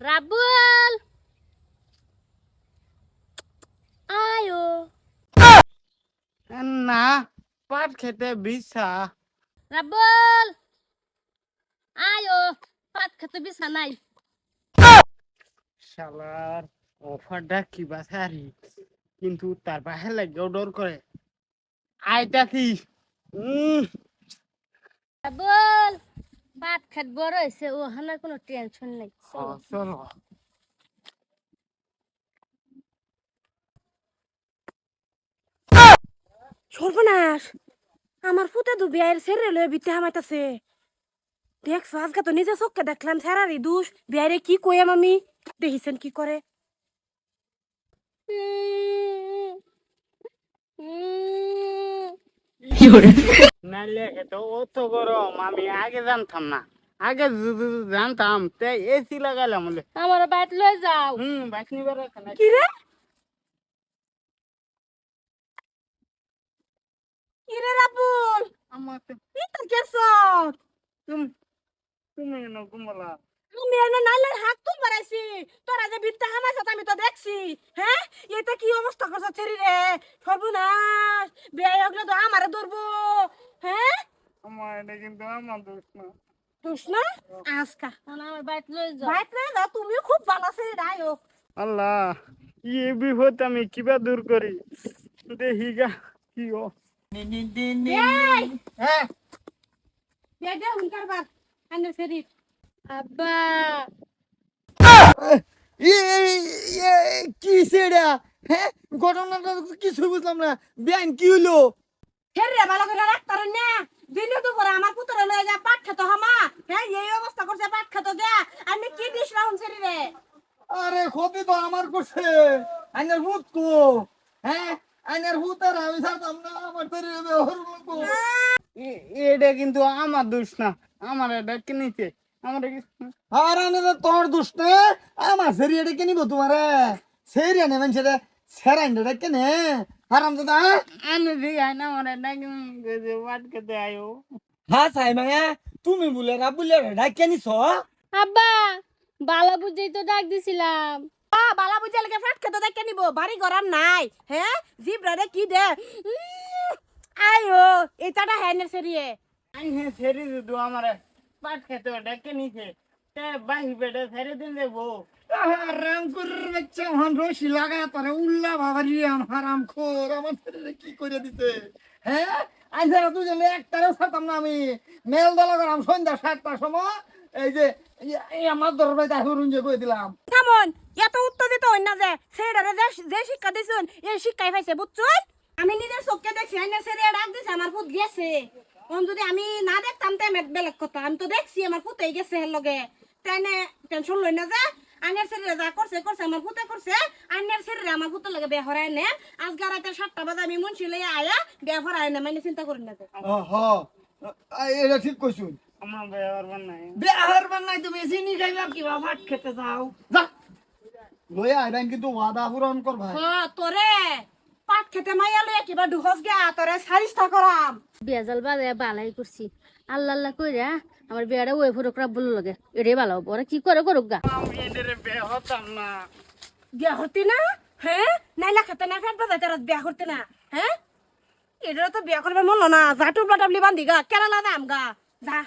রাবুল আয়ো। না পাট খেতে বিছা। রাবুল আয়ো পাত খেতে বিছা নাই। শালার অফারটা কি বাসারি কিন্তু তার বাহির লাগেও ডর করে। আইটা কি রাবুল পাত খেত বড় হয়েছে ও হানার কোনো টেনশন নাই ও, চলো। সর্বনাশ আমার ফুতে দু বিয়ের ছেড়ে লয়ে বিতে হামাইতাছে। দেখছ আজকে তো নিজে চোখকে দেখলাম ছেড়ারি দুষ বিয়ারে কি কইয়াম আমি? দেখিছেন কি করে? নাইলে এত অত গরম আমি আগে জানতাম না। আগে জানতাম তে এসি লাগাইলাম আমার বাইট লয়ে যাও। হুম বাইকনি বেড়ে এখানে কি রে? কি রে রাবুল আমার তো ইতা কেছ তুমি তুমি আমি এনে নাইলের হাত তুল বাড়াইছি। তোরা যে বিদ্যা আমি তো দেখছি। হ্যাঁ এটা কি অবস্থা করছ ছেড়ি রে? সর্বনাশ! বিয়ে হগলে তো আমারে ধরবো। হ্যাঁ আমার এটা কিন্তু আমার দোষ না। দুষ না? আজকা। আমার বাইট লয়ে যাও। রে যাও তুমিও খুব ভালো ছেড়ে রায়ো আল্লাহ ইয়ে বিপদ আমি কিবা দূর করি? দেখি গা কি ও এই হ্যাঁ। বিয়ে দে হুনকার শরীর আব্বা! কি সেটা? হ্যাঁ? ঘটনাটা তো কিছু বুঝলাম না। বিয়ান কি হলো ছেড়ে রে ভালো করে রাখতার না। দিনে দুপুরে আমার পুতরে লয়ে যা পাট খেতে হামা হ্যাঁ এই অবস্থা করছে পাট খেতে যা। আমি কি দিস রাহুন ছেড়ে রে? আরে ক্ষতি তো আমার করছে। আইনার ভূত কো। হ্যাঁ? আইনার ভূত আর আমি না আমার শরীরে ব্যবহার করব। এটা কিন্তু আমার দোষ না। আমার এটা কিনেছে আর আনে তো তোর দোষ না। আমার শরীরে কে নিব তোমারে। সেই রে নেবেন সেটা সেরাইন্ডা কেনে। হারাম দাদা আমি দিঘাই না আমার এটা কিনে বাট খেতে আয়ো হ্যাঁ সাই মায়া তুমি বলে রা বলে ডাকে নিছ আব্বা বালা বুঝেই তো ডাক দিছিলাম। আ বালা বুঝা লাগে ফ্যাট খেতে দেখে নিব বাড়ি গরাম নাই। হ্যাঁ জিব রে কি দে? আয়ো এটাটা হ্যানের সেরিয়ে। আইনে ছেড়ে দিদু আমার পাট খেতে ওটা কিনেছে তে বাহি বেটা ছেড়ে দিন দেবো হারাম করে বাচ্চা হন রশি লাগা তারে উল্লা বাবারি আম হারাম খোর আমার শরীরে কি করে দিতে হ্যাঁ? আজ যারা দুজনে একটারে ছাড়তাম না আমি। মেল দলা করাম সন্ধ্যা সাতটার সময়। এই যে আমার দরবারে দাহুরুন যে কই দিলাম। কেমন এত উত্তেজিত হই না যে। যে যে শিক্ষা দিছুন এই শিক্ষাই পাইছে বুঝছুন? আমি নিজের চোখকে দেখছি সেরিয়ে ডাক দিছে আমার পুত গেছে। অন যদি আমি না দেখতাম তাই মেট বেলেগ কথা। আমি তো দেখছি আমার পুতেই গেছে হের লগে। তাইনে টেনশন লই না যে। আইনের শরীরে যা করছে করছে আমার পুতে করছে। আইনের শরীরে আমার পুতের লগে বিয়া হরাই নে। আজকে রাতে সাতটা বাজে আমি মুন্সি লইয়া আয়া বিয়া হরাই নে মানে চিন্তা করি না যে। এটা ঠিক কইছুন আমার ব্যবহার নাই। বিয়ার বানাই তুমি চিনি খাইবা কিবা ভাত খেতে যাও? যা। লইয়া আইবেন কিন্তু ওয়াদা পূরণ করবা হ তোরে। খেতে মাইয়া লইয়া কিবা ঢুকস গিয়া তোরে সারিস্তা করাম। বেজাল বাজে বালাই করছি। আল্লাহ আল্লাহ কইরা আমার বিয়াটা ওই ফুরক রাব্বুল লাগে এটাই ভালো হব। ওরা কি করে করুক গা? আমি এদের হতাম না বিয়া করতি না? হ্যাঁ নাইলা খেতে না ফেট বাজাই তারা বিয়া করতে না। হ্যাঁ এটা তো বিয়া করবে মন না। যা টুবলা টাবলি বান্ধি গা কেরালা দাম গা। যা।